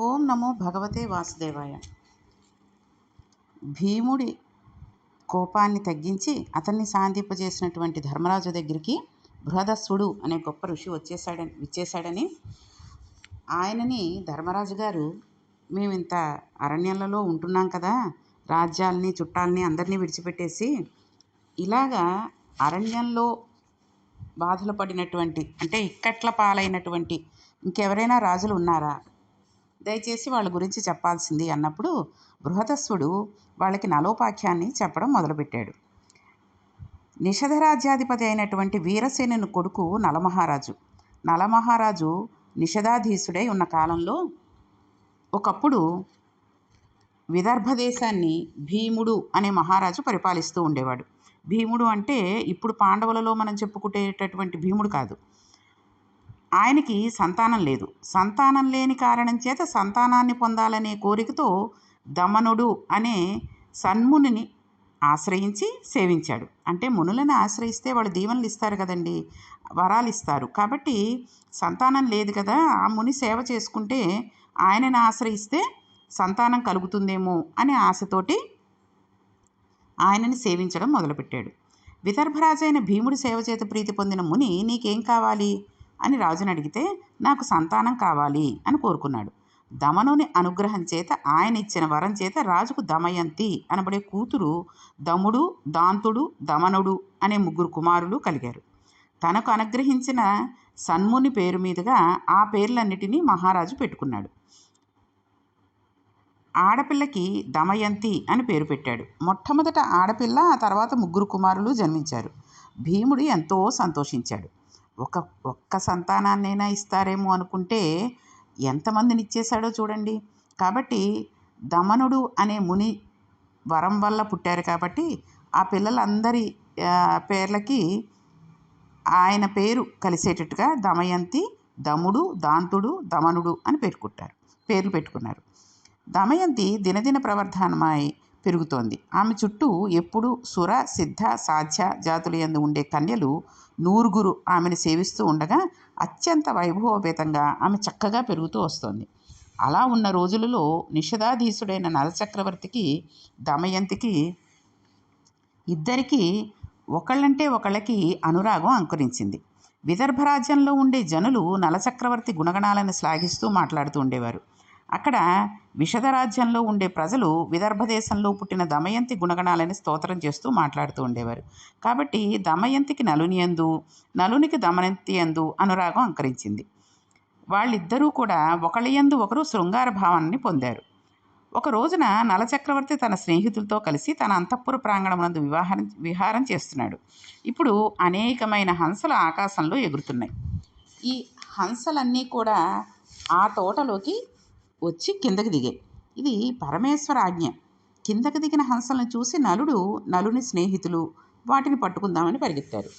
ఓం నమో భగవతే వాసుదేవాయ. భీముడి కోపాన్ని తగ్గించి అతన్ని శాంతింపజేసినటువంటి ధర్మరాజు దగ్గరికి బృహదస్సుడు అనే గొప్ప ఋషి వచ్చేసాడని విచ్చేశాడని ఆయనని ధర్మరాజు గారు మేము ఇంత అరణ్యాలలో ఉంటున్నాం కదా రాజ్యాల్ని చుట్టాలని అందరినీ విడిచిపెట్టేసి ఇలాగా అరణ్యంలో బాధలు పడినటువంటి అంటే ఇక్కట్ల పాలైనటువంటి ఇంకెవరైనా రాజులు ఉన్నారా? దయచేసి వాళ్ళ గురించి చెప్పాల్సింది అన్నప్పుడు బృహదస్సుడు వాళ్ళకి నలోపాఖ్యాన్ని చెప్పడం మొదలుపెట్టాడు. నిషధరాజ్యాధిపతి అయినటువంటి వీరసేనుని కొడుకు నలమహారాజు. నలమహారాజు నిషధాధీసుడై ఉన్న కాలంలో ఒకప్పుడు విదర్భ దేశాన్ని భీముడు అనే మహారాజు పరిపాలిస్తూ ఉండేవాడు. భీముడు అంటే ఇప్పుడు పాండవులలో మనం చెప్పుకునేటటువంటి భీముడు కాదు. ఆయనకి సంతానం లేదు. సంతానం లేని కారణం చేత సంతానాన్ని పొందాలనే కోరికతో దమనుడు అనే సన్మునిని ఆశ్రయించి సేవించాడు. అంటే మునులను ఆశ్రయిస్తే వాళ్ళు దీవెనలు ఇస్తారు కదండి వరాలు ఇస్తారు. కాబట్టి సంతానం లేదు కదా ఆ ముని సేవ చేసుకుంటే ఆయనను ఆశ్రయిస్తే సంతానం కలుగుతుందేమో అనే ఆశతోటి ఆయనని సేవించడం మొదలుపెట్టాడు. విదర్భరాజైన భీముడి సేవ చేత ప్రీతి పొందిన ముని నీకేం కావాలి? అని రాజుని అడిగితే నాకు సంతానం కావాలి అని కోరుకున్నాడు. దమనుని అనుగ్రహం చేత ఆయన ఇచ్చిన వరం చేత రాజుకు దమయంతి అనబడే కూతురు దముడు దాంతుడు దమనుడు అనే ముగ్గురు కుమారులు కలిగారు. తనకు అనుగ్రహించిన సన్ముని పేరు మీదుగా ఆ పేర్లన్నిటినీ మహారాజు పెట్టుకున్నాడు. ఆడపిల్లకి దమయంతి అని పేరు పెట్టాడు. మొట్టమొదట ఆడపిల్ల ఆ తర్వాత ముగ్గురు కుమారులు జన్మించారు. భీముడు ఎంతో సంతోషించాడు. ఒక ఒక్క సంతానాన్నైనా ఇస్తారేమో అనుకుంటే ఎంతమందిని ఇచ్చేశాడో చూడండి. కాబట్టి దమనుడు అనే ముని వరం వల్ల పుట్టారు కాబట్టి ఆ పిల్లలందరి పేర్లకి ఆయన పేరు కలిసేటట్టుగా దమయంతి దముడు దాంతుడు దమనుడు అని పెట్టుకుంటారు పేర్లు పెట్టుకున్నారు. దమయంతి దినదిన ప్రవర్ధనమై పెరుగుతోంది. ఆమె చుట్టూ ఎప్పుడు సుర సిద్ధ సాధ్య జాతుల యందు ఉండే కన్యలు నూరుగురు ఆమెను సేవిస్తూ ఉండగా అత్యంత వైభవోపేతంగా ఆమె చక్కగా పెరుగుతూ వస్తోంది. అలా ఉన్న రోజులలో నిషధాధీసుడైన నలచక్రవర్తికి దమయంతికి ఇద్దరికీ ఒకళ్ళంటే ఒకళ్ళకి అనురాగం అంకురించింది. విదర్భ రాజ్యంలో ఉండే జనులు నలచక్రవర్తి గుణగణాలను శ్లాఘిస్తూ మాట్లాడుతూ ఉండేవారు. అక్కడ విషద రాజ్యంలో ఉండే ప్రజలు విదర్భ దేశంలో పుట్టిన దమయంతి గుణగణాలని స్తోత్రం చేస్తూ మాట్లాడుతూ ఉండేవారు. కాబట్టి దమయంతికి నలుని ఎందు నలునికి దమయంతి ఎందు అనురాగం అంకరించింది. వాళ్ళిద్దరూ కూడా ఒకళ్ళయందు ఒకరు శృంగార భావాన్ని పొందారు. ఒక రోజున నలచక్రవర్తి తన స్నేహితులతో కలిసి తన అంతఃపుర ప్రాంగణమునందు వివాహం విహారం చేస్తున్నాడు. ఇప్పుడు అనేకమైన హంసలు ఆకాశంలో ఎగురుతున్నాయి. ఈ హంసలన్నీ కూడా ఆ తోటలోకి వచ్చి కిందకి దిగాయి ఇది పరమేశ్వర ఆజ్ఞ కిందకి దిగిన హంసలను చూసి నలుడు నలుని స్నేహితులు వాటిని పట్టుకుందామని పరిగెత్తారు.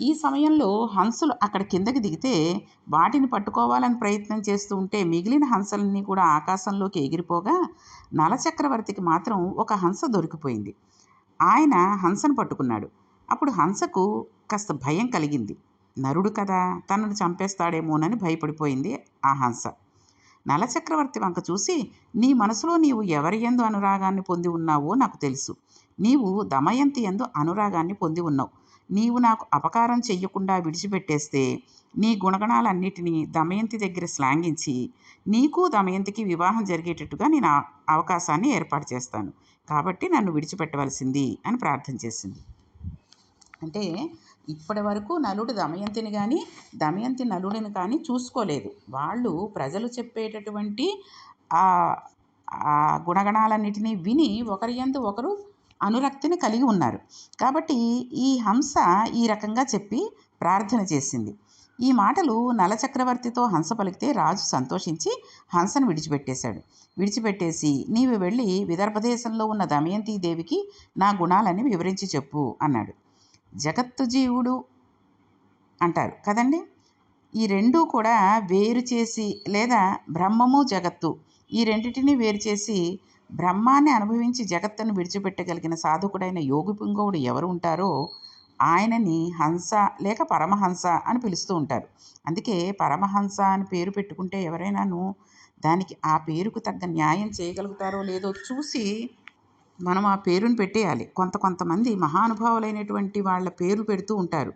ఈ సమయంలో హంసలు అక్కడ కిందకి దిగితే వాటిని పట్టుకోవాలని ప్రయత్నం చేస్తూ ఉంటే మిగిలిన హంసలన్నీ కూడా ఆకాశంలోకి ఎగిరిపోగా నలచక్రవర్తికి మాత్రం ఒక హంస దొరికిపోయింది. ఆయన హంసను పట్టుకున్నాడు. అప్పుడు హంసకు కాస్త భయం కలిగింది. నరుడు కదా తనను చంపేస్తాడేమోనని భయపడిపోయింది ఆ హంస. నలచక్రవర్తి వంక చూసి నీ మనసులో నీవు ఎవరి ఎందు అనురాగాన్ని పొంది ఉన్నావో నాకు తెలుసు. నీవు దమయంతి ఎందు అనురాగాన్ని పొంది ఉన్నావు. నీవు నాకు అపకారం చెయ్యకుండా విడిచిపెట్టేస్తే నీ గుణగణాలన్నిటినీ దమయంతి దగ్గర శ్లాంఘించి నీకు దమయంతికి వివాహం జరిగేటట్టుగా నేను అవకాశాన్ని ఏర్పాటు చేస్తాను. కాబట్టి నన్ను విడిచిపెట్టవలసింది అని ప్రార్థన చేసింది. అంటే ఇప్పటి వరకు నలుడు దమయంతిని కానీ దమయంతి నలుడిని కానీ చూసుకోలేదు. వాళ్ళు ప్రజలు చెప్పేటటువంటి ఆ గుణగణాలన్నిటినీ విని ఒకరి ఎందు ఒకరు అనురక్తిని కలిగి ఉన్నారు. కాబట్టి ఈ హంస ఈ రకంగా చెప్పి ప్రార్థన చేసింది. ఈ మాటలు నలచక్రవర్తితో హంస పలికితే రాజు సంతోషించి హంసను విడిచిపెట్టేశాడు. విడిచిపెట్టేసి నీవు వెళ్ళి విదర్భదేశంలో ఉన్న దమయంతి దేవికి నా గుణాలని వివరించి చెప్పు అన్నాడు. జగత్తు జీవుడు అంటారు కదండి? ఈ రెండూ కూడా వేరు చేసి లేదా బ్రహ్మము జగత్తు ఈ రెండింటిని వేరు చేసి బ్రహ్మాన్ని అనుభవించి జగత్తును విడిచిపెట్టగలిగిన సాధకుడైన యోగి పుంగవుడు ఎవరు ఉంటారో ఆయనని హంస లేక పరమహంస అని పిలుస్తూ ఉంటారు. అందుకే పరమహంస అని పేరు పెట్టుకుంటే ఎవరైనాను దానికి ఆ పేరుకు తగ్గ న్యాయం చేయగలుగుతారో లేదో చూసి మనం ఆ పేరుని పెట్టేయాలి. కొంత కొంతమంది మహానుభావులైనటువంటి వాళ్ళ పేర్లు పెడుతూ ఉంటారు.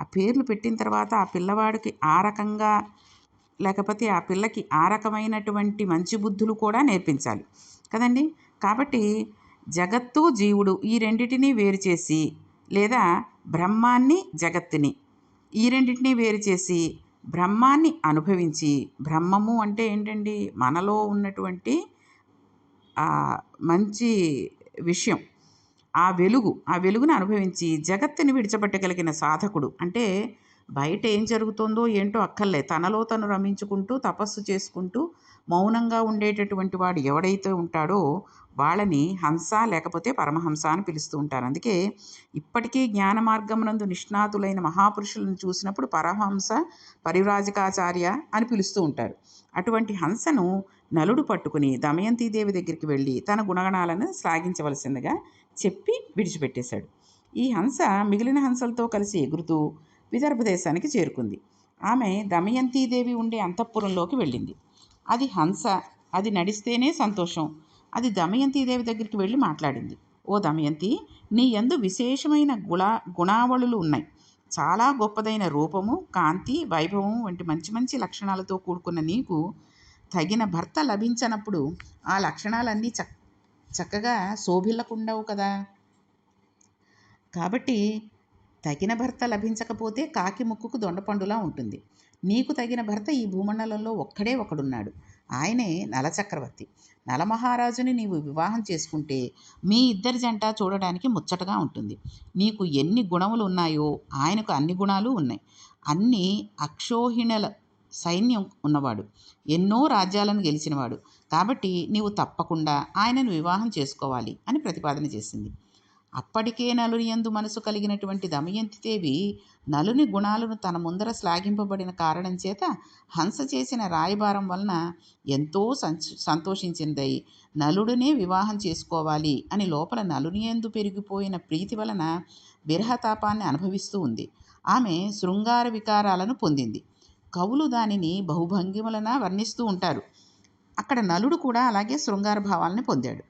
ఆ పేర్లు పెట్టిన తర్వాత ఆ పిల్లవాడికి ఆ రకంగా లేకపోతే ఆ పిల్లకి ఆ రకమైనటువంటి మంచి బుద్ధులు కూడా నేర్పించాలి. కదండి? కాబట్టి జగత్తు జీవుడు ఈ రెండిటిని వేరు చేసి లేదా బ్రహ్మాన్ని జగత్తుని ఈ రెండింటిని వేరు చేసి బ్రహ్మాన్ని అనుభవించి బ్రహ్మము అంటే ఏంటండి? మనలో ఉన్నటువంటి మంచి విషయం. ఆ వెలుగు ఆ వెలుగును అనుభవించి జగత్తుని విడిచబట్టగలిగిన సాధకుడు. అంటే బయట ఏం జరుగుతుందో ఏంటో అక్కర్లే. తనలో తను రమించుకుంటూ తపస్సు చేసుకుంటూ మౌనంగా ఉండేటటువంటి వాడు ఎవడైతే ఉంటాడో వాళ్ళని హంస లేకపోతే పరమహంస అని పిలుస్తూ ఉంటారు. అందుకే ఇప్పటికీ జ్ఞాన మార్గమునందు నిష్ణాతులైన మహాపురుషులను చూసినప్పుడు పరమహంస పరివ్రాజకాచార్య అని పిలుస్తూ ఉంటారు. అటువంటి హంసను నలుడు పట్టుకుని దమయంతీదేవి దగ్గరికి వెళ్ళి తన గుణగణాలను శ్లాఘించవలసిందిగా చెప్పి విడిచిపెట్టేశాడు. ఈ హంస మిగిలిన హంసలతో కలిసి ఎగురుతూ విదర్భ దేశానికి చేరుకుంది. ఆమె దమయంతీదేవి ఉండే అంతఃపురంలోకి వెళ్ళింది. అది హంస అది నడిస్తేనే సంతోషం. అది దమయంతీదేవి దగ్గరికి వెళ్ళి మాట్లాడింది. ఓ దమయంతి నీ యందు విశేషమైన గుణ గుణావళులు ఉన్నాయి. చాలా గొప్పదైన రూపము కాంతి వైభవం వంటి మంచి మంచి లక్షణాలతో కూడుకున్న నీకు తగిన భర్త లభించనప్పుడు ఆ లక్షణాలన్నీ చక్ చక్కగా శోభిల్లకుండవు కదా. కాబట్టి తగిన భర్త లభించకపోతే కాకి ముక్కుకు దొండపండులా ఉంటుంది. నీకు తగిన భర్త ఈ భూమండలంలో ఒక్కడే ఒకడున్నాడు. ఆయనే నలచక్రవర్తి. నలమహారాజుని నీవు వివాహం చేసుకుంటే మీ ఇద్దరి జంట చూడడానికి ముచ్చటగా ఉంటుంది. నీకు ఎన్ని గుణములు ఉన్నాయో ఆయనకు అన్ని గుణాలు ఉన్నాయి. అన్ని అక్షోహిణుల సైన్యం ఉన్నవాడు. ఎన్నో రాజ్యాలను గెలిచినవాడు. కాబట్టి నీవు తప్పకుండా ఆయనను వివాహం చేసుకోవాలి అని ప్రతిపాదన చేసింది. అప్పటికే నలుని యందు మనసు కలిగినటువంటి దమయంతిదేవి నలుని గుణాలను తన ముందర శ్లాఘింపబడిన కారణం చేత హంస చేసిన రాయబారం వలన ఎంతో సంచ సంతోషించిందై నలుడినే వివాహం చేసుకోవాలి అని లోపల నలుని యందు పెరిగిపోయిన ప్రీతి వలన విరహతాపాన్ని అనుభవిస్తూ ఉంది. ఆమె శృంగార వికారాలను పొందింది. కవులు దానిని బహుభంగిమలన వర్ణిస్తూ ఉంటారు. అక్కడ నలుడు కూడా అలాగే శృంగార భావాలని పొందాడు.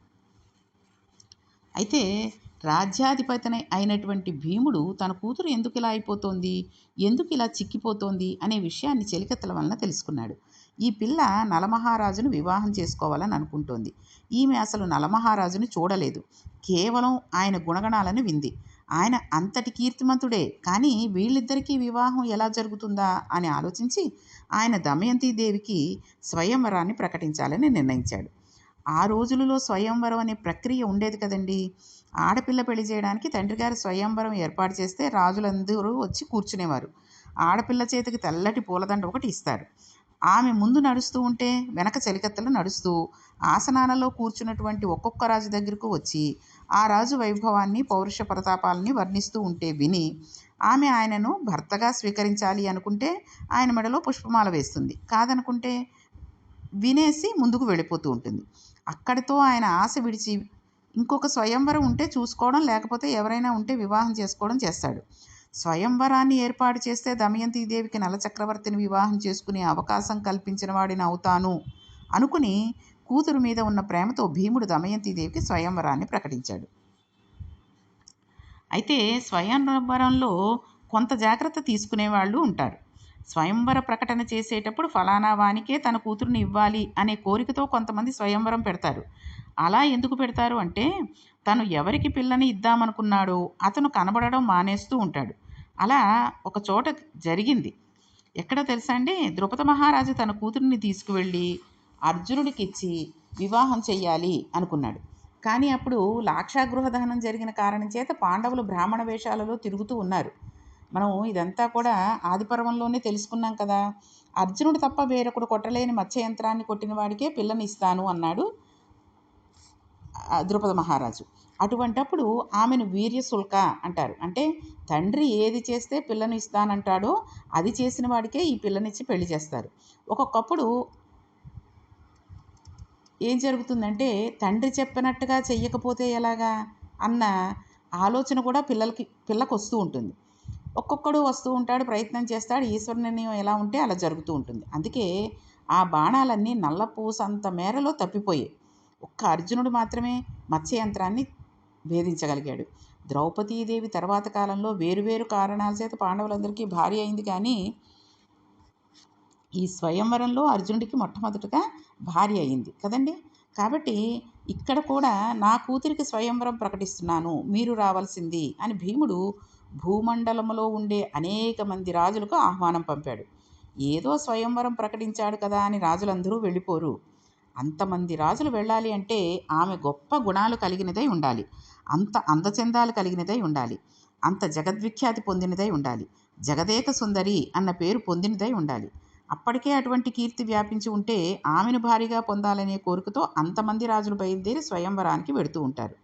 అయితే రాజ్యాధిపతి అయినటువంటి భీముడు తన కూతురు ఎందుకు ఇలా అయిపోతోంది? ఎందుకు ఇలా చిక్కిపోతోంది? అనే విషయాన్ని చెలికత్తల వలన తెలుసుకున్నాడు. ఈ పిల్ల నలమహారాజును వివాహం చేసుకోవాలని అనుకుంటోంది. ఈమె అసలు నలమహారాజుని చూడలేదు. కేవలం ఆయన గుణగణాలను వింది. ఆయన అంతటి కీర్తిమంతుడే. కానీ వీళ్ళిద్దరికీ వివాహం ఎలా జరుగుతుందా అని ఆలోచించి ఆయన దమయంతి దేవికి స్వయంవరాన్ని ప్రకటించాలని నిర్ణయించాడు. ఆ రోజులలో స్వయంవరం అనే ప్రక్రియ ఉండేది కదండి. ఆడపిల్ల పెళ్ళి చేయడానికి తండ్రి గారు స్వయంవరం ఏర్పాటు చేస్తే రాజులందరూ వచ్చి కూర్చునేవారు. ఆడపిల్ల చేతికి తెల్లటి పూలదండ ఒకటి ఇస్తారు. ఆమె ముందు నడుస్తూ ఉంటే వెనక చెలికత్తలు నడుస్తూ ఆసనాలలో కూర్చున్నటువంటి ఒక్కొక్క రాజు దగ్గరకు వచ్చి ఆ రాజు వైభవాన్ని పౌరుష ప్రతాపాలని వర్ణిస్తూ ఉంటే విని ఆమె ఆయనను భర్తగా స్వీకరించాలి అనుకుంటే ఆయన మెడలో పుష్పమాల వేస్తుంది. కాదనుకుంటే వినేసి ముందుకు వెళ్ళిపోతూ ఉంటుంది. అక్కడితో ఆయన ఆశ విడిచి ఇంకొక స్వయంవరం ఉంటే చూసుకోవడం లేకపోతే ఎవరైనా ఉంటే వివాహం చేసుకోవడం చేస్తాడు. స్వయంవరాన్ని ఏర్పాటు చేస్తే దమయంతిదేవికి నలచక్రవర్తిని వివాహం చేసుకునే అవకాశం కల్పించిన వాడిని అవుతాను అనుకుని కూతురు మీద ఉన్న ప్రేమతో భీముడు దమయంతిదేవికి స్వయంవరాన్ని ప్రకటించాడు. అయితే స్వయంవరంలో కొంత జాగ్రత్త తీసుకునేవాళ్ళు ఉంటారు. స్వయంవర ప్రకటన చేసేటప్పుడు ఫలానా వానికే తన కూతురుని ఇవ్వాలి అనే కోరికతో కొంతమంది స్వయంవరం పెడతారు. అలా ఎందుకు పెడతారు అంటే తను ఎవరికి పిల్లని ఇద్దామనుకున్నాడో అతను కనబడడం మానేస్తూ ఉంటాడు. అలా ఒక చోట జరిగింది. ఎక్కడ తెలుసా అండి? ద్రుపద మహారాజు తన కూతురిని తీసుకువెళ్ళి అర్జునుడికి ఇచ్చి వివాహం చెయ్యాలి అనుకున్నాడు. కానీ అప్పుడు లాక్షాగృహ దహనం జరిగిన కారణం చేత పాండవులు బ్రాహ్మణ వేషాలలో తిరుగుతూ ఉన్నారు. మనం ఇదంతా కూడా ఆదిపర్వంలోనే తెలుసుకున్నాం కదా. అర్జునుడు తప్ప వేరొకడు కొట్టలేని మత్స్య యంత్రాన్ని కొట్టిన వాడికే పిల్లని ఇస్తాను అన్నాడు ద్రుపద మహారాజు. అటువంటప్పుడు ఆమెను వీర్యశుల్క అంటారు. అంటే తండ్రి ఏది చేస్తే పిల్లను ఇస్తానంటాడో అది చేసిన వాడికే ఈ పిల్లనిచ్చి పెళ్ళి చేస్తారు. ఒక్కొక్కప్పుడు ఏం జరుగుతుందంటే తండ్రి చెప్పినట్టుగా చెయ్యకపోతే ఎలాగా అన్న ఆలోచన కూడా పిల్లలకి పిల్లకు వస్తూ ఉంటుంది. ఒక్కొక్కడు వస్తూ ఉంటాడు ప్రయత్నం చేస్తాడు ఈశ్వర నిర్ణయం ఎలా ఉంటే అలా జరుగుతూ ఉంటుంది. అందుకే ఆ బాణాలన్నీ నల్లపూసంత మేరలో తప్పిపోయాయి. ఒక్క అర్జునుడు మాత్రమే మత్స్యయంత్రాన్ని భేదించగలిగాడు. ద్రౌపదీదేవి తర్వాత కాలంలో వేరువేరు కారణాల చేత పాండవులందరికీ భార్య అయింది కానీ ఈ స్వయంవరంలో అర్జునుడికి మొట్టమొదటగా భార్య అయింది కదండి? కాబట్టి ఇక్కడ కూడా నా కూతురికి స్వయంవరం ప్రకటిస్తున్నాను మీరు రావాల్సింది అని భీముడు భూమండలంలో ఉండే అనేక మంది రాజులకు ఆహ్వానం పంపాడు. ఏదో స్వయంవరం ప్రకటించాడు కదా అని రాజులందరూ వెళ్ళిపోరు. అంతమంది రాజులు వెళ్ళాలి అంటే ఆమె గొప్ప గుణాలు కలిగినదై ఉండాలి. అంత అందచందాలు కలిగినదై ఉండాలి. అంత జగద్విఖ్యాతి పొందినదై ఉండాలి. జగదేక సుందరి అన్న పేరు పొందినదై ఉండాలి. అప్పటికే అటువంటి కీర్తి వ్యాపించి ఉంటే ఆమెను భారీగా పొందాలనే కోరికతో అంతమంది రాజులు బయలుదేరి స్వయంవరానికి వెడుతూ ఉంటారు.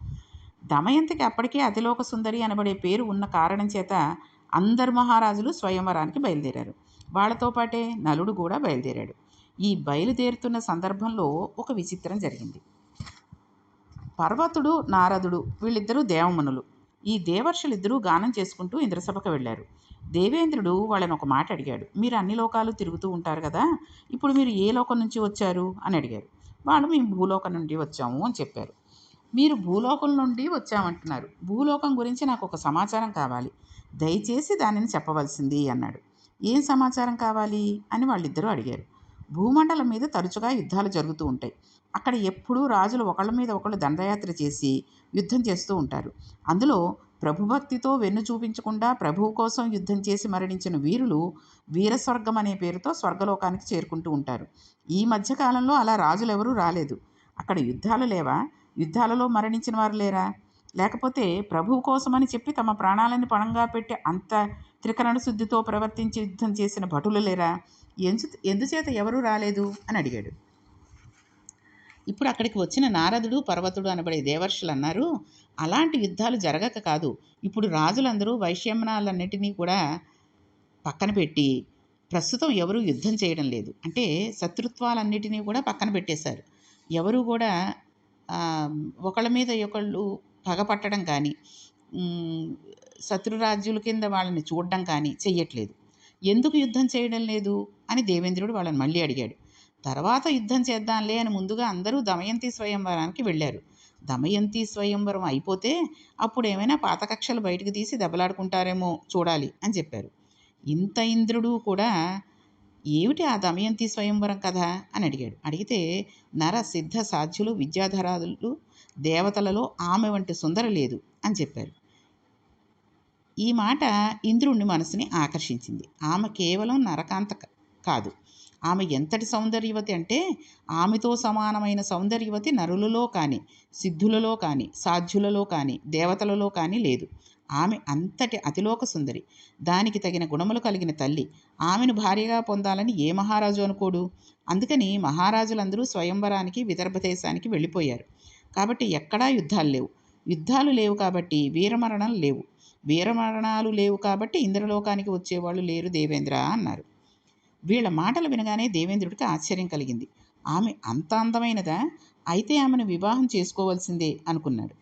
దమయంతికి అప్పటికే అతిలోక సుందరి అనబడే పేరు ఉన్న కారణం చేత అందరు మహారాజులు స్వయంవరానికి బయలుదేరారు. వాళ్ళతో పాటే నలుడు కూడా బయలుదేరాడు. ఈ బయలుదేరుతున్న సందర్భంలో ఒక విచిత్రం జరిగింది. పర్వతుడు నారదుడు వీళ్ళిద్దరూ దేవమునులు. ఈ దేవర్షులిద్దరూ గానం చేసుకుంటూ ఇంద్రసభకు వెళ్ళారు. దేవేంద్రుడు వాళ్ళని ఒక మాట అడిగాడు. మీరు అన్ని లోకాలు తిరుగుతూ ఉంటారు కదా ఇప్పుడు మీరు ఏ లోకం నుంచి వచ్చారు? అని అడిగారు. వాళ్ళు మేము భూలోకం నుండి వచ్చాము అని చెప్పారు. మీరు భూలోకం నుండి వచ్చామంటున్నారు. భూలోకం గురించి నాకు ఒక సమాచారం కావాలి. దయచేసి దానిని చెప్పవలసింది అన్నాడు. ఏం సమాచారం కావాలి? అని వాళ్ళిద్దరూ అడిగారు. భూమండలం మీద తరచుగా యుద్ధాలు జరుగుతూ ఉంటాయి. అక్కడ ఎప్పుడూ రాజులు ఒకళ్ళ మీద ఒకళ్ళు దండయాత్ర చేసి యుద్ధం చేస్తూ ఉంటారు. అందులో ప్రభుభక్తితో వెన్ను చూపించకుండా ప్రభువు కోసం యుద్ధం చేసి మరణించిన వీరులు వీరస్వర్గం అనే పేరుతో స్వర్గలోకానికి చేరుకుంటూ ఉంటారు. ఈ మధ్యకాలంలో అలా రాజులెవరూ రాలేదు. అక్కడ యుద్ధాలు లేవా? యుద్ధాలలో మరణించిన వారు లేరా? లేకపోతే ప్రభువు కోసమని చెప్పి తమ ప్రాణాలను పణంగా పెట్టి అంత త్రికరణ శుద్ధితో ప్రవర్తించి యుద్ధం చేసిన భటులు లేరా? ఎందు ఎందుచేత ఎవరూ రాలేదు? అని అడిగాడు. ఇప్పుడు అక్కడికి వచ్చిన నారదుడు పర్వతుడు అనబడే దేవర్షులు అన్నారు అలాంటి యుద్ధాలు జరగక కాదు. ఇప్పుడు రాజులందరూ వైశ్యమనాలన్నిటినీ కూడా పక్కన పెట్టి ప్రస్తుతం ఎవరూ యుద్ధం చేయడం లేదు. అంటే శత్రుత్వాలన్నిటినీ కూడా పక్కన పెట్టేశారు. ఎవరు కూడా ఒకళ్ళ మీద ఒకళ్ళు పగపట్టడం కానీ శత్రురాజ్యుల కింద వాళ్ళని చూడడం కానీ చెయ్యట్లేదు. ఎందుకు యుద్ధం చేయడం లేదు? అని దేవేంద్రుడు వాళ్ళని మళ్ళీ అడిగాడు. తర్వాత యుద్ధం చేద్దాంలే అని ముందుగా అందరూ దమయంతి స్వయంవరానికి వెళ్ళారు. దమయంతి స్వయంవరం అయిపోతే అప్పుడు ఏమైనా పాత కక్షలు బయటకు తీసి దెబ్బలాడుకుంటారేమో చూడాలి అని చెప్పారు. ఇంత ఇంద్రుడు కూడా ఏమిటి ఆ దమయంతి స్వయంవరం కథ? అని అడిగాడు. అడిగితే నర సిద్ధ సాధ్యులు విద్యాధరాదులు దేవతలలో ఆమె వంటి సుందర లేదు అని చెప్పారు. ఈ మాట ఇంద్రుణ్ణి మనసుని ఆకర్షించింది. ఆమె కేవలం నరకాంత కాదు. ఆమె ఎంతటి సౌందర్యవతి అంటే ఆమెతో సమానమైన సౌందర్యవతి నరులలో కానీ సిద్ధులలో కానీ సాధ్యులలో కానీ దేవతలలో కానీ లేదు. ఆమె అంతటి అతిలోక సుందరి. దానికి తగిన గుణములు కలిగిన తల్లి. ఆమెను భార్యగా పొందాలని ఏ మహారాజు అనుకోడు? అందుకని మహారాజులందరూ స్వయంవరానికి విదర్భ దేశానికి వెళ్ళిపోయారు. కాబట్టి ఎక్కడా యుద్ధాలు లేవు. యుద్ధాలు లేవు కాబట్టి వీరమరణాలు లేవు. వీరమరణాలు లేవు కాబట్టి ఇంద్రలోకానికి వచ్చేవాళ్ళు లేరు దేవేంద్ర అన్నారు. వీళ్ళ మాటలు వినగానే దేవేంద్రుడికి ఆశ్చర్యం కలిగింది. ఆమె అంత అందమైనదా? అయితే ఆమెను వివాహం చేసుకోవాల్సిందే అనుకున్నాడు.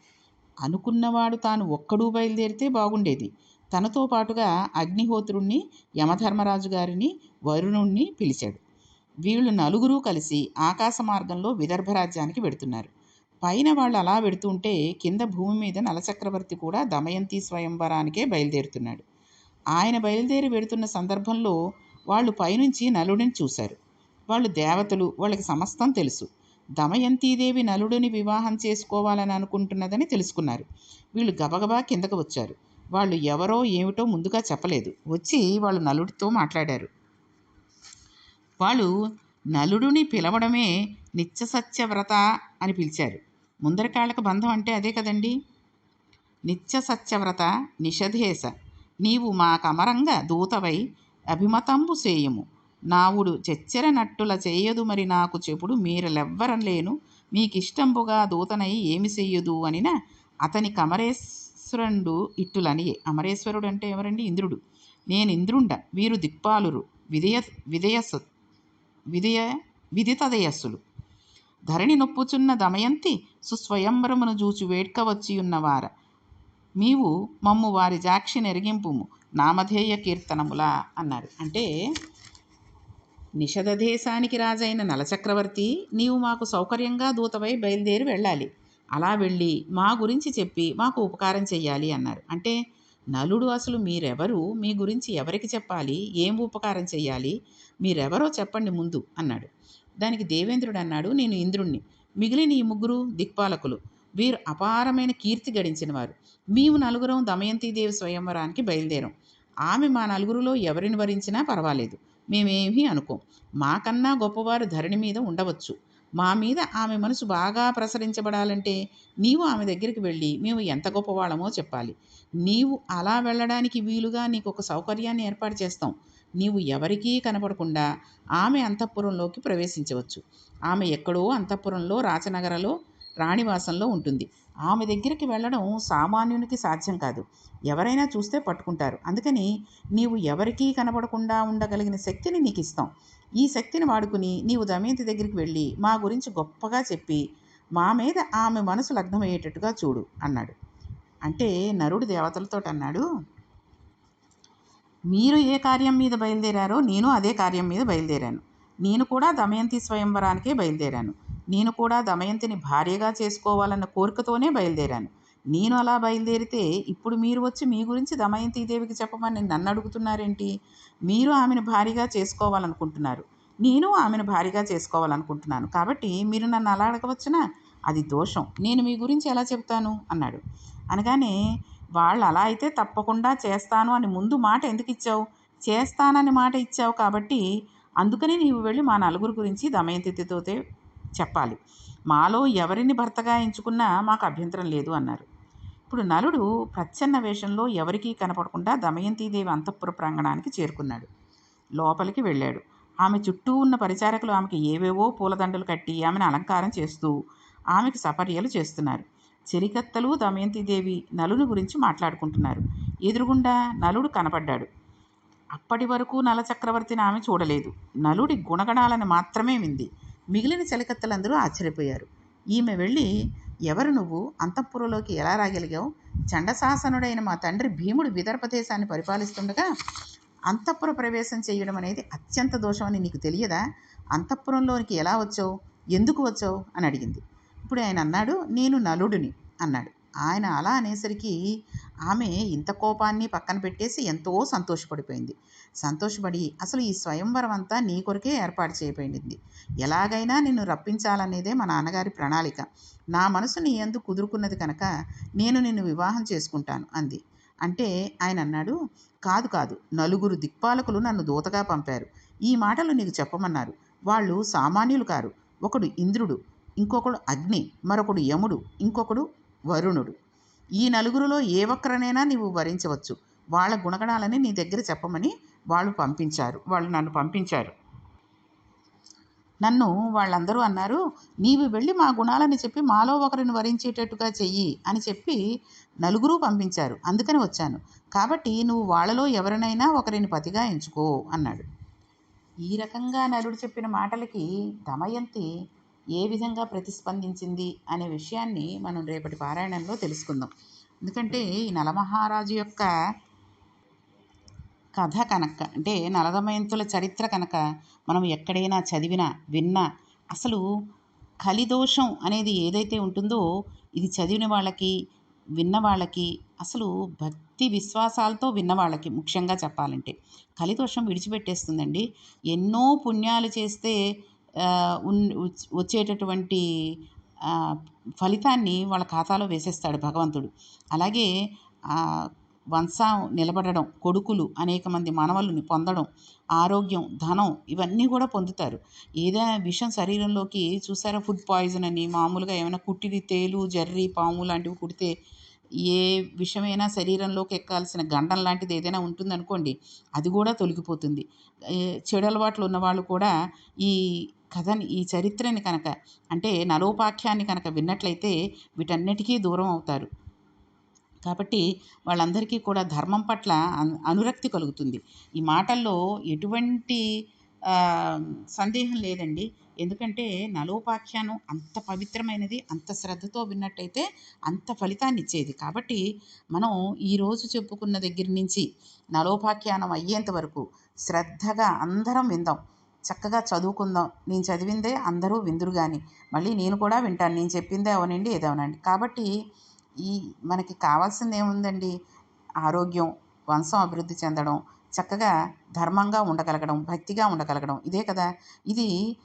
అనుకున్నవాడు తాను ఒక్కడూ బయలుదేరితే బాగుండేది. తనతో పాటుగా అగ్నిహోత్రుణ్ణి యమధర్మరాజు గారిని వరుణుణ్ణి పిలిచాడు. వీళ్ళు నలుగురూ కలిసి ఆకాశ మార్గంలో విదర్భ రాజ్యానికి వెడుతున్నారు. పైన వాళ్ళు అలా వెడుతుంటే కింద భూమి మీద నలచక్రవర్తి కూడా దమయంతి స్వయంవరానికే బయలుదేరుతున్నాడు. ఆయన బయలుదేరి వెడుతున్న సందర్భంలో వాళ్ళు పైనుంచి నలుడిని చూశారు. వాళ్ళు దేవతలు వాళ్ళకి సమస్తం తెలుసు. దమయంతీదేవి నలుడిని వివాహం చేసుకోవాలని అనుకుంటున్నదని తెలుసుకున్నారు. వీళ్ళు గబగబా కిందకు వచ్చారు. వాళ్ళు ఎవరో ఏమిటో ముందుగా చెప్పలేదు. వచ్చి వాళ్ళు నలుడితో మాట్లాడారు. వాళ్ళు నలుడిని పిలవడమే నిత్యసత్యవ్రత వ్రత అని పిలిచారు. ముందరికాళ్ళకు బంధం అంటే అదే కదండి? నిత్య సత్యవ్రత నిషధేశ. నీవు మా కమరంగ దూతవై అభిమతంబు సేయము. నావుడు చెచ్చెర నట్టుల చేయదు మరి నాకు చెప్పుడు మీరలెవ్వరం లేను. మీకిష్టంబుగా దూతనై ఏమి చెయ్యదు అనిన అతని కమరేశ్వరుడు ఇట్టులని. అమరేశ్వరుడు అంటే ఎవరండి? ఇంద్రుడు. నేను ఇంద్రుండ వీరు దిక్పాలురు. విధయ విధేయస్సు విధయ విదితదయస్సులు ధరణి నొప్పుచున్న దమయంతి సుస్వయంవరమును జూచి వేడ్కవచ్చియున్నవార. నీవు మమ్ము వారి జాక్షి నెరిగింపుము. నామధేయ కీర్తనములా అన్నారు అంటే నిషధ దేశానికి రాజైన నలచక్రవర్తి నీవు మాకు సౌకర్యంగా దూతవై బయలుదేరి వెళ్ళాలి. అలా వెళ్ళి మా గురించి చెప్పి మాకు ఉపకారం చెయ్యాలి అన్నారు. అంటే నలుడు అసలు మీరెవరు? మీ గురించి ఎవరికి చెప్పాలి? ఏం ఉపకారం చెయ్యాలి? మీరెవరో చెప్పండి ముందు అన్నాడు. దానికి దేవేంద్రుడు అన్నాడు నేను ఇంద్రుణ్ణి. మిగిలిన ఈ ముగ్గురు దిక్పాలకులు. వీరు అపారమైన కీర్తి గడించిన వారు. మేము నలుగురం దమయంతిదేవి స్వయంవరానికి బయలుదేరాం. ఆమె మా నలుగురిలో ఎవరిని వరించినా పర్వాలేదు. మేమేమీ అనుకోం. మాకన్నా గొప్పవారు ధరణి మీద ఉండవచ్చు. మా మీద ఆమె మనసు బాగా ప్రసరించబడాలంటే నీవు ఆమె దగ్గరికి వెళ్ళి మేము ఎంత గొప్పవాళ్ళమో చెప్పాలి. నీవు అలా వెళ్ళడానికి వీలుగా నీకు ఒక సౌకర్యాన్ని ఏర్పాటు చేస్తాం. నీవు ఎవరికీ కనపడకుండా ఆమె అంతఃపురంలోకి ప్రవేశించవచ్చు. ఆమె ఎక్కడో అంతఃపురంలో రాచనగరలో రాణివాసంలో ఉంటుంది. ఆమె దగ్గరికి వెళ్ళడం సామాన్యునికి సాధ్యం కాదు. ఎవరైనా చూస్తే పట్టుకుంటారు. అందుకని నీవు ఎవరికీ కనపడకుండా ఉండగలిగిన శక్తిని నీకు ఇస్తాం ఈ శక్తిని వాడుకుని నీవు దమయంతి దగ్గరికి వెళ్ళి మా గురించి గొప్పగా చెప్పి మా మీద ఆమె మనసు లగ్నమయ్యేటట్టుగా చూడు అన్నాడు. అంటే నరుడు దేవతలతో అన్నాడు మీరు ఏ కార్యం మీద బయలుదేరారో నేను అదే కార్యం మీద బయలుదేరాను. నేను కూడా దమయంతి స్వయంవరానికే బయలుదేరాను. నేను కూడా దమయంతిని భార్యగా చేసుకోవాలన్న కోరికతోనే బయలుదేరాను. నేను అలా బయలుదేరితే ఇప్పుడు మీరు వచ్చి మీ గురించి దమయంతి దేవికి చెప్పమని నన్ను అడుగుతున్నారేంటి? మీరు ఆమెను భారీగా చేసుకోవాలనుకుంటున్నారు. నేను ఆమెను భార్యగా చేసుకోవాలనుకుంటున్నాను. కాబట్టి మీరు నన్ను అలా అడగవచ్చునా? అది దోషం. నేను మీ గురించి ఎలా చెప్తాను అన్నాడు. అనగానే వాళ్ళు అలా అయితే తప్పకుండా చేస్తాను అని ముందు మాట ఎందుకు ఇచ్చావు? చేస్తానని మాట ఇచ్చావు కాబట్టి అందుకని నీవు వెళ్ళి మా నలుగురు గురించి దమయంతితోతే చెప్పాలి. మాలో ఎవరిని భర్తగా ఎంచుకున్నా మాకు అభ్యంతరం లేదు అన్నారు. ఇప్పుడు నలుడు ప్రచ్ఛన్న వేషంలో ఎవరికీ కనపడకుండా దమయంతిదేవి అంతఃపుర ప్రాంగణానికి చేరుకున్నాడు. లోపలికి వెళ్ళాడు. ఆమె చుట్టూ ఉన్న పరిచారకులు ఆమెకి ఏవేవో పూలదండలు కట్టి ఆమెను అలంకారం చేస్తూ ఆమెకు సపర్యలు చేస్తున్నారు. చెరికత్తలు దమయంతిదేవి నలుని గురించి మాట్లాడుకుంటున్నారు. ఎదురుగుండా నలుడు కనపడ్డాడు. అప్పటి వరకు నల చక్రవర్తిని ఆమె చూడలేదు. నలుడి గుణగణాలను మాత్రమే వింది. మిగిలిన చలికత్తలందరూ ఆశ్చర్యపోయారు. ఈమె వెళ్ళి ఎవరు నువ్వు? అంతఃపురంలోకి ఎలా రాగలిగావు? చండశాసనుడైన మా తండ్రి భీముడు విదర్భ దేశాన్ని పరిపాలిస్తుండగా అంతఃపుర ప్రవేశం చేయడం అనేది అత్యంత దోషమని నీకు తెలియదా? అంతఃపురంలోనికి ఎలా వచ్చావు? ఎందుకు వచ్చావు? అని అడిగింది. ఇప్పుడు ఆయన అన్నాడు నేను నలుడిని. అన్నాడు. ఆయన అలా అనేసరికి ఆమె ఇంత కోపాన్ని పక్కన పెట్టేసి ఎంతో సంతోషపడిపోయింది. సంతోషపడి అసలు ఈ స్వయంవరం అంతా నీ కొరకే ఏర్పాటు చేయబడింది. ఎలాగైనా నిన్ను రప్పించాలనేదే మా నాన్నగారి ప్రణాళిక. నా మనసు నీ ఎందు కుదురుకున్నది కనుక నేను నిన్ను వివాహం చేసుకుంటాను అంది. అంటే ఆయన అన్నాడు కాదు కాదు. నలుగురు దిక్పాలకులు నన్ను దూతగా పంపారు. ఈ మాటలు నీకు చెప్పమన్నారు. వాళ్ళు సామాన్యులు కారు. ఒకడు ఇంద్రుడు ఇంకొకడు అగ్ని మరొకడు యముడు ఇంకొకడు వరుణుడు. ఈ నలుగురిలో ఏ ఒక్కరనైనా నీవు వరించవచ్చు. వాళ్ళ గుణగణాలని నీ దగ్గర చెప్పమని వాళ్ళు పంపించారు. వాళ్ళు నన్ను పంపించారు. నన్ను వాళ్ళందరూ అన్నారు నీవు వెళ్ళి మా గుణాలని చెప్పి మాలో ఒకరిని వరించేటట్టుగా చెయ్యి అని చెప్పి నలుగురు పంపించారు. అందుకని వచ్చాను. కాబట్టి నువ్వు వాళ్ళలో ఎవరినైనా ఒకరిని పతిగా ఎంచుకో అన్నాడు. ఈ రకంగా నలుడు చెప్పిన మాటలకి దమయంతి ఏ విధంగా ప్రతిస్పందించింది అనే విషయాన్ని మనం రేపటి పారాయణంలో తెలుసుకుందాం. ఎందుకంటే ఈ నలమహారాజు యొక్క కథ కనుక అంటే నలదమయంతుల చరిత్ర కనుక మనం ఎక్కడైనా చదివినా విన్నా అసలు కలిదోషం అనేది ఏదైతే ఉంటుందో ఇది చదివిన వాళ్ళకి విన్న వాళ్ళకి అసలు భక్తి విశ్వాసాలతో విన్న వాళ్ళకి ముఖ్యంగా చెప్పాలంటే. కలిదోషం విడిచిపెట్టేస్తుందండి. ఎన్నో పుణ్యాలు చేస్తే వచ్చేటటువంటి ఫలితాన్ని వాళ్ళ ఖాతాలో వేసేస్తాడు భగవంతుడు. అలాగే వంశం నిలబడడం కొడుకులు అనేక మంది మనవలను పొందడం ఆరోగ్యం ధనం ఇవన్నీ కూడా పొందుతారు. ఏదైనా విషం శరీరంలోకి చూసారా? ఫుడ్ పాయిజన్ అని మామూలుగా ఏమైనా కుట్టిది తేలు జర్రి పాము లాంటివి కుడితే ఏ విషమైనా శరీరంలోకి ఎక్కాల్సిన గండం లాంటిది ఏదైనా ఉంటుందనుకోండి అది కూడా తొలగిపోతుంది. చెడు అలవాట్లు ఉన్నవాళ్ళు కూడా ఈ కథని ఈ చరిత్రని కనుక అంటే నలోపాఖ్యాన్ని కనుక విన్నట్లయితే వీటన్నిటికీ దూరం అవుతారు. కాబట్టి వాళ్ళందరికీ కూడా ధర్మం పట్ల అనురక్తి కలుగుతుంది. ఈ మాటల్లో ఎటువంటి సందేహం లేదండి. ఎందుకంటే నలోపాఖ్యానం అంత పవిత్రమైనది అంత శ్రద్ధతో విన్నట్టయితే అంత ఫలితాన్ని ఇచ్చేది కాబట్టి మనం ఈరోజు చెప్పుకున్న దగ్గర నుంచి నలోపాఖ్యానం అయ్యేంత వరకు శ్రద్ధగా అందరం విందాం. చక్కగా చదువుకుందాం. నేను చదివిందే అందరూ విందురు కానీ మళ్ళీ నేను కూడా వింటాను. నేను చెప్పిందే అవనండి ఏదవనండి కాబట్టి ఈ మనకి కావాల్సింది ఏముందండి? ఆరోగ్యం వంశం అభివృద్ధి చెందడం చక్కగా ధర్మంగా ఉండగలగడం భక్తిగా ఉండగలగడం. ఇదే కదా? ఇది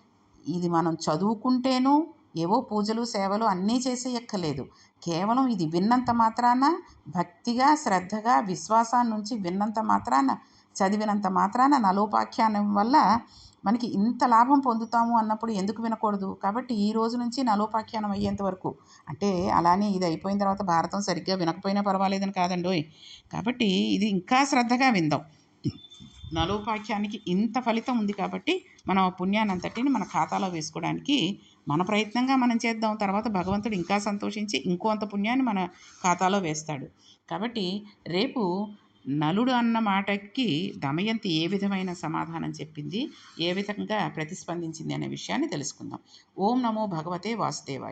ఇది మనం చదువుకుంటేనూ ఏవో పూజలు సేవలు అన్నీ చేసేయక్కర్లేదు. కేవలం ఇది విన్నంత మాత్రాన భక్తిగా శ్రద్ధగా విశ్వాసాన్ని నుంచి విన్నంత మాత్రాన చదివినంత మాత్రాన నలోపాఖ్యానం వల్ల మనకి ఇంత లాభం పొందుతాము అన్నప్పుడు ఎందుకు వినకూడదు? కాబట్టి ఈ రోజు నుంచి నలోపాఖ్యానం అయ్యేంత వరకు. అంటే అలానే ఇది అయిపోయిన తర్వాత భారతం సరిగ్గా వినకపోయినా పర్వాలేదని కాదండోయ్ కాబట్టి ఇది ఇంకా శ్రద్ధగా విందాం. నలోపాఖ్యానికి ఇంత ఫలితం ఉంది కాబట్టి మనం ఆ పుణ్యాన్ని అంతటిని మన ఖాతాలో వేసుకోవడానికి మన ప్రయత్నంగా మనం చేద్దాం. తర్వాత భగవంతుడు ఇంకా సంతోషించి ఇంకో అంత పుణ్యాన్ని మన ఖాతాలో వేస్తాడు. కాబట్టి రేపు నలుడు అన్న మాటకి దమయంతి ఏ విధమైన సమాధానం చెప్పింది? ఏ విధంగా ప్రతిస్పందించింది అనే విషయాన్ని తెలుసుకుందాం. ఓం నమో భగవతే వాసుదేవాయ.